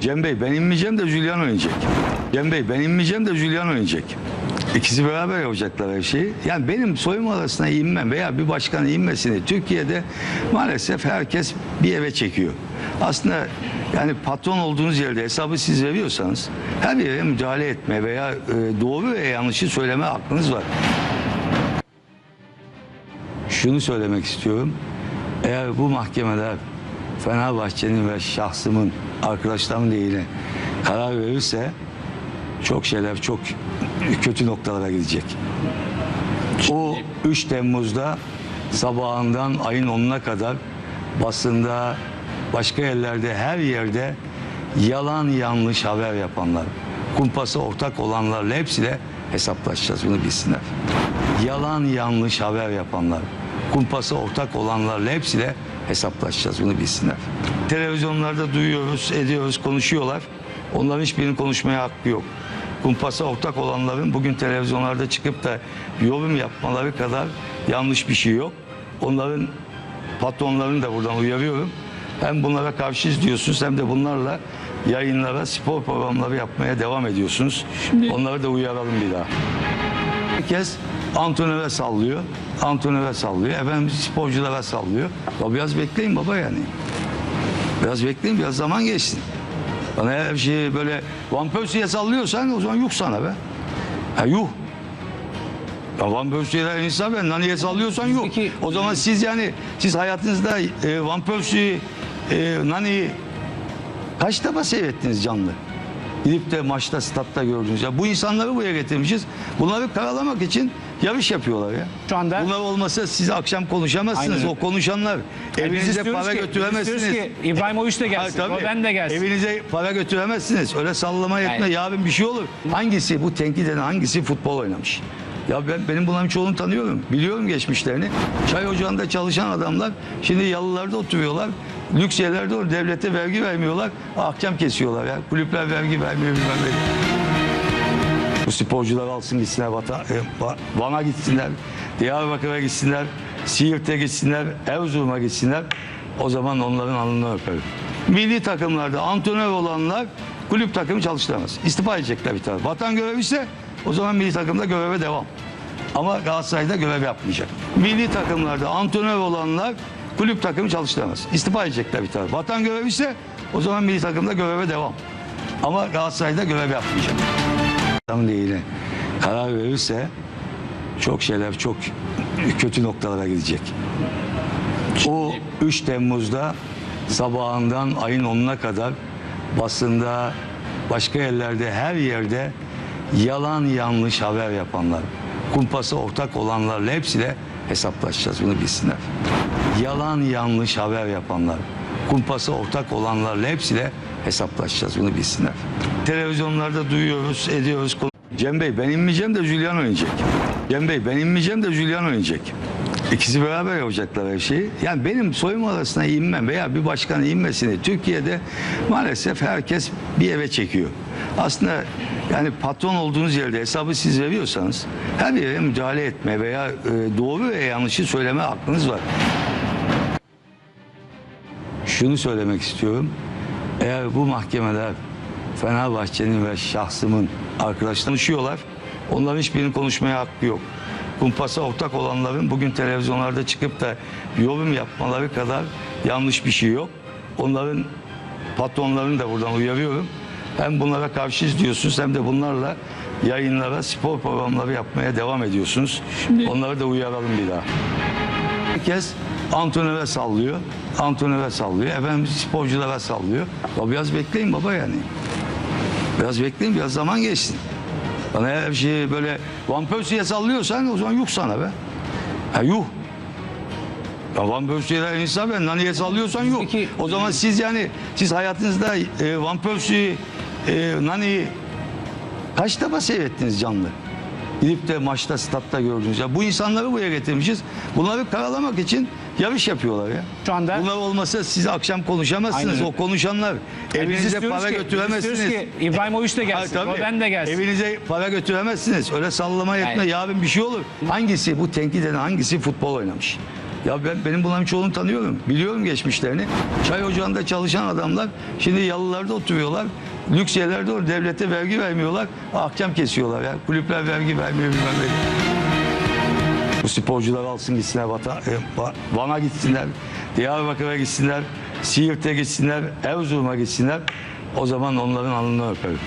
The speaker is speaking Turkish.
Cem Bey ben inmeyeceğim de Julian oynayacak. Cem Bey ben inmeyeceğim de Julian oynayacak. İkisi beraber yapacaklar her şeyi. Yani benim soyunma odasına inmem veya bir başkanın inmesini Türkiye'de maalesef herkes bir eve çekiyor. Aslında yani patron olduğunuz yerde hesabı siz veriyorsanız her yere müdahale etme veya e, doğru ve yanlışı söyleme hakkınız var. Şunu söylemek istiyorum. Eğer bu mahkemeler Fenerbahçe'nin ve şahsımın arkadaşlarımın lehine karar verirse çok şeyler çok kötü noktalara gidecek. O 3 Temmuz'da sabahından ayın 10'una kadar basında başka yerlerde her yerde yalan yanlış haber yapanlar, kumpasa ortak olanlarla hepsiyle hesaplaşacağız bunu bilsinler. Yalan yanlış haber yapanlar, kumpasa ortak olanlarla hepsiyle hesaplaşacağız bunu bilsinler. Televizyonlarda duyuyoruz, ediyoruz, konuşuyorlar. Onların hiçbirinin konuşmaya hakkı yok. Kumpasa ortak olanların bugün televizyonlarda çıkıp da yorum yapmaları kadar yanlış bir şey yok. Onların patronlarını da buradan uyarıyorum. Hem bunlara karşıyız diyorsunuz hem de bunlarla yayınlara, spor programları yapmaya devam ediyorsunuz. Onları da uyaralım bir daha. Herkes antrenöre sallıyor. Antrenöre sallıyor. Efendim sporculara sallıyor. Ya biraz bekleyin baba yani. Biraz bekleyin biraz zaman geçsin. Bana her şeyi böyle Van Persie'ye sallıyorsan o zaman yuh sana be. Ha yuh. Ya Van Persie'ye insan ben Nani'ye sallıyorsan yok. Peki- O zaman siz yani siz hayatınızda e, Van Persie, e, Nani'yi kaç defa seyrettiniz canlı? Gidip de maçta, statta gördünüz. Ya bu insanları buraya getirmişiz. Bunları karalamak için yarış yapıyorlar ya. Şu anda- Bunlar olmasa siz akşam konuşamazsınız. Aynen. O konuşanlar biz evinize istiyoruz para ki- götüremezsiniz. istiyoruz ki İbrahimovic de gelsin, Hayır, tabii. Robben de gelsin. Evinize para götüremezsiniz. Öyle sallama etme. Yani- Yarın bir şey olur. Hangisi bu tenkit eden hangisi futbol oynamış? Ya ben benim bunların çoğunu tanıyorum. Biliyorum geçmişlerini. Çay ocağında çalışan adamlar şimdi yalılarda oturuyorlar. Lüks yerlerde o devlete vergi vermiyorlar. Ahkam kesiyorlar ya. Kulüpler vergi vermiyor bilmem ne. Bu sporcular alsın gitsinler Vata, e, Va- Van'a gitsinler, Diyarbakır'a gitsinler, Siirt'e gitsinler, Erzurum'a gitsinler. O zaman onların alnını öperim. Milli takımlarda antrenör olanlar kulüp takımı çalıştıramaz. İstifa edecekler bir taraf. Vatan görevi ise o zaman milli takımda göreve devam. Ama Galatasaray'da görev yapmayacak. Milli takımlarda antrenör olanlar kulüp takımı çalıştıramaz. İstifa edecekler bir taraf. Vatan görevi ise o zaman milli takımda göreve devam. Ama Galatasaray'da görev yapmayacak adam lehine karar verirse çok şeyler çok kötü noktalara gidecek. O 3 Temmuz'da sabahından ayın 10'una kadar basında başka yerlerde her yerde yalan yanlış haber yapanlar, kumpasa ortak olanlarla hepsiyle hesaplaşacağız bunu bilsinler. Yalan yanlış haber yapanlar, kumpasa ortak olanlarla hepsiyle hesaplaşacağız bunu bilsinler. Televizyonlarda duyuyoruz, ediyoruz. Cem Bey ben inmeyeceğim de Julian oynayacak. Cem Bey ben inmeyeceğim de Julian oynayacak. İkisi beraber yapacaklar her şeyi. Yani benim soyunma odasına inmem veya bir başkanın inmesini Türkiye'de maalesef herkes bir eve çekiyor. Aslında yani patron olduğunuz yerde hesabı siz veriyorsanız her yere müdahale etme veya e, doğru ve yanlışı söyleme hakkınız var. Şunu söylemek istiyorum. Eğer bu mahkemeler Fenerbahçe'nin ve şahsımın arkadaşları konuşuyorlar. Onların hiçbirinin konuşmaya hakkı yok. Kumpasa ortak olanların bugün televizyonlarda çıkıp da yorum yapmaları kadar yanlış bir şey yok. Onların patronlarını da buradan uyarıyorum. Hem bunlara karşıyız diyorsunuz hem de bunlarla yayınlara, spor programları yapmaya devam ediyorsunuz. Onları da uyaralım bir daha. Herkes antrenöre sallıyor. Antrenöre sallıyor. Efendim sporculara sallıyor. Ya biraz bekleyin baba yani. Biraz bekleyin biraz zaman geçsin. Bana her şeyi böyle Van Persie'ye sallıyorsan o zaman yuh sana be. Ha yuh. Ya Van Persie'ye insan ben Nani'ye sallıyorsan yok. Peki- O zaman siz yani siz hayatınızda e, Van Persie, e, Nani'yi kaç defa seyrettiniz canlı? Gidip de maçta, statta gördünüz. Ya bu insanları buraya getirmişiz. Bunları karalamak için yarış yapıyorlar ya. Şu anda- Bunlar olmasa siz akşam konuşamazsınız. Aynen O konuşanlar Yani biz evinize para ki- götüremezsiniz. Biz ki İbrahimovic de gelsin, tabii. Robben de gelsin. Evinize para götüremezsiniz. Öyle sallama. Yani- Yarın bir şey olur. Hangisi bu tenkit eden hangisi futbol oynamış? Ya ben benim bunların çoğunu tanıyorum. Biliyorum geçmişlerini. Çay ocağında çalışan adamlar şimdi yalılarda oturuyorlar. Lüks yerlerde o devlete vergi vermiyorlar. Ahkam kesiyorlar ya. Kulüpler vergi vermiyor bilmem ne. Bu sporcular alsın gitsinler Vata- e, Va- Van'a gitsinler, Diyarbakır'a gitsinler, Siirt'e gitsinler, Erzurum'a gitsinler. O zaman onların alnını öperim.